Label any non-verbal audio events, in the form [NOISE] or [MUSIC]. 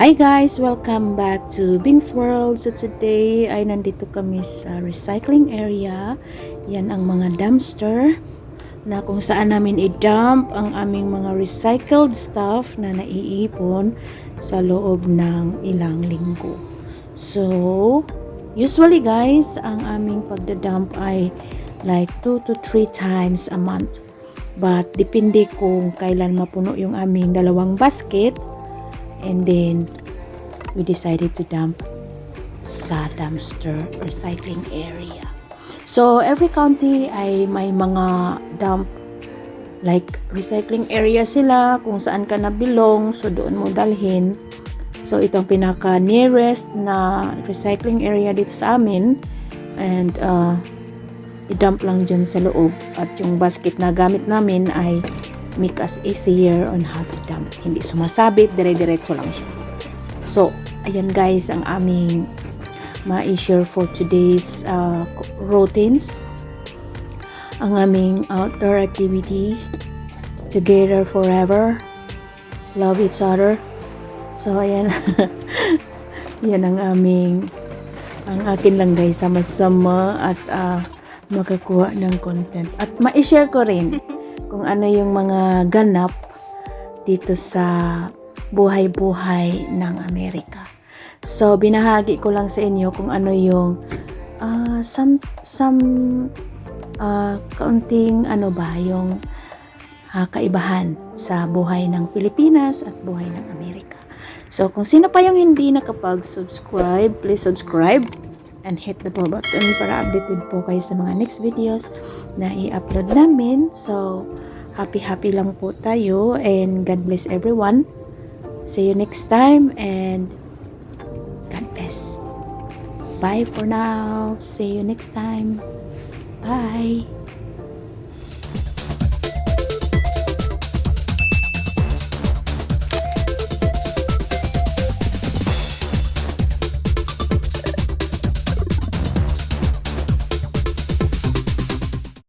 Hi guys! Welcome back to Bing's World. So today ay nandito kami sa recycling area. Yan ang mga dumpster na kung saan namin i-dump ang aming mga recycled stuff na naiipon sa loob ng ilang linggo. So, usually guys, ang aming pagdadump ay like 2 to 3 times a month. But depende kung kailan mapuno yung aming dalawang basket and then we decided to dump sa dumpster recycling area. So every county ay may mga dump like recycling area sila kung saan ka nabilong so doon mo dalhin. So itong pinaka nearest na recycling area dito sa amin and uh, i-dump lang dyan sa loob at yung basket na gamit namin ay make us easier on how to dump. Hindi sumasabit, dire-diretso lang siya. So, ayan guys ang aming ma-share for today's uh, routines. Ang aming outdoor activity, together forever, love each other. So, ayan. [LAUGHS] yan ang aming ang akin lang guys sama-sama at uh, makakuha ng content. At ma-share ko rin kung ano yung mga ganap dito sa buhay-buhay ng Amerika. So, binahagi ko lang sa inyo kung ano yung uh, some, some uh, kaunting ano ba, yung uh, kaibahan sa buhay ng Pilipinas at buhay ng Amerika. So, kung sino pa yung hindi nakapag-subscribe, please subscribe and hit the bell button para updated po kayo sa mga next videos na i-upload namin. So, happy-happy lang po tayo and God bless everyone. See you next time and God bless. Bye for now. See you next time. Bye.